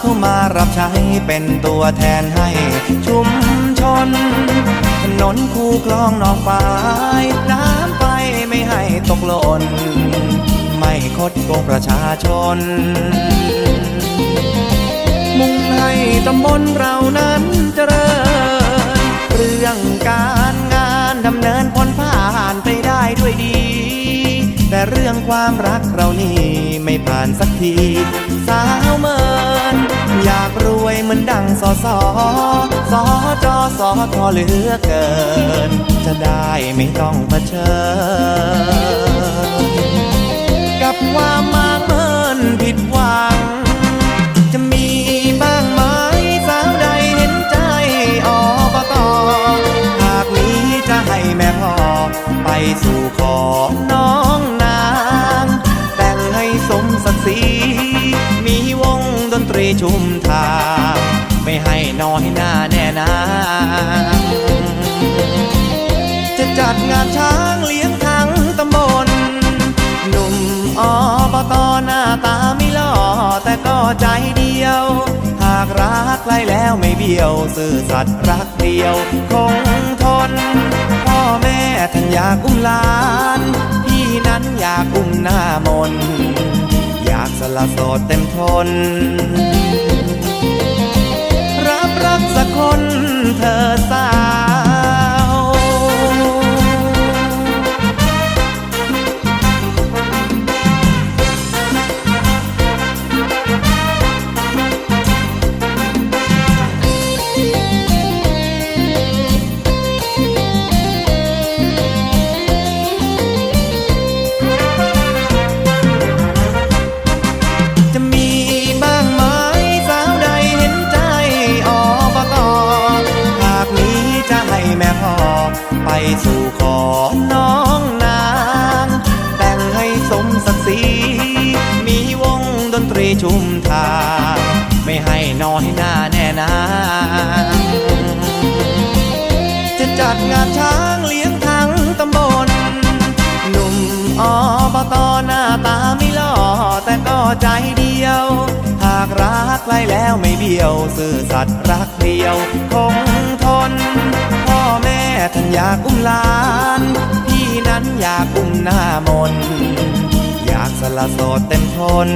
เข้ามารับใช้เป็นตัวแทนให้ชุมชน ถนนคูคลองนองปายน้ำไปไม่ให้ตกหล่นไม่คดโกงประชาชน มุ่งให้ตำบลเรานั้นเจริญ เรื่องการงานดำเนินพ้นผ่านไปได้ด้วยดี แต่เรื่องความรักเรานี่ไม่ผ่านสักที มือนดังสอสอสอจอสอทอเหลือเกิน จะได้ไม่ต้องเผชิญ กับความมางเมินผิดหวัง จะมีบ้างไหมสาวใดเห็นใจอบตหากมีจะให้แม่พ่อไปสู่ขอน้องนาง แต่งให้สมศักดิ์ศรี ตรีชุมทางไม่ให้น้อยหน้าแน่นาจะจัดงานช้างเลี้ยงทั้งตำบลหนุ่มอบตหน้าตาไม่หล่อแต่ก็ใจเดียว หากรักใครแล้วไม่เบี้ยว ซื่อสัตย์รักเดียว คงทน พ่อแม่ท่านอยากอุ้มหลาน พี่นั้นอยากอุ้มหน้ามน ละโสดเต็มทน ไปสู่ขอน้องนางแต่งให้สมศักดิ์ศรีมีวงดนตรีชุมทางไม่ให้น้อยหน้าแน่นางจะจัดงานช้างเลี้ยงทั้งตำบลหนุ่มอบตหน้าตาไม่หล่อแต่ก็ใจเดียว หากรักใครแล้วไม่เบี้ยว ซื่อสัตย์รักเดียวคงทน ท่านอยากอุ้มหลาน พี่นั้นอยากอุ้มหน้ามน อยากสละโสดเต็มทน